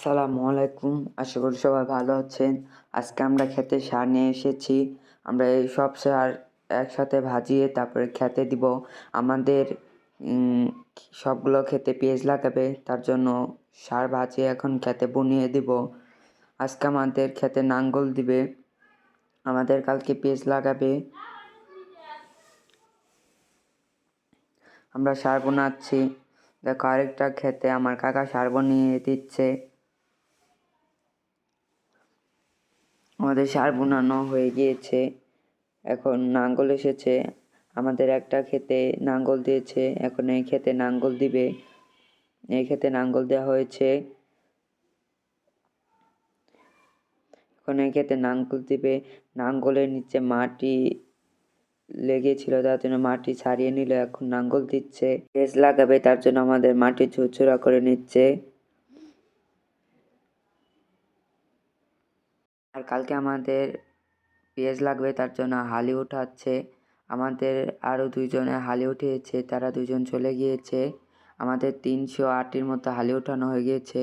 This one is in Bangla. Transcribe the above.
আসসালামু আলাইকুম। আশা করি সবাই ভালো আছেন। আজকে আমরা খেতে সার নিয়ে এসেছি। আমরা এই সব সার একসাথে ভাজিয়ে তারপরে খেতে দিব। আমাদের সবগুলো খেতে পেঁয়াজ লাগাবে, তার জন্য সার ভাজিয়ে এখন খেতে বুনিয়ে দিব। আজকে আমাদের খেতে নাঙ্গল দিবে। আমাদের কালকে পেঁয়াজ লাগাবে। আমরা সার বোনাচ্ছি। দেখো আরেকটা খেতে আমার কাকা সার বনিয়ে দিচ্ছে। আমাদের সার বোনানো হয়ে গিয়েছে। এখন নাঙ্গল এসেছে। আমাদের একটা খেতে নাঙ্গল দিয়েছে। এখন এই খেতে নাঙ্গল দিবে। এই খেতে নাঙ্গল দেওয়া হয়েছে। এখন এই খেতে নাঙ্গল দিবে। নাঙ্গলের নিচে মাটি লেগেছিল, তার জন্য মাটি ছাড়িয়ে নিল। এখন নাঙ্গল দিচ্ছে। পেঁয়াজ লাগাবে, তার জন্য আমাদের মাটি ঝুরঝুরা করে নিচ্ছে। আর কালকে আমাদের পেজ লাগবে, তার জন্য হালি উঠাচ্ছে আমাদের আরও দুইজনে হালি উঠিয়েছে তারা দুজন চলে গিয়েছে। আমাদের তিনশো আটটির মতো হালি উঠানো হয়ে গিয়েছে।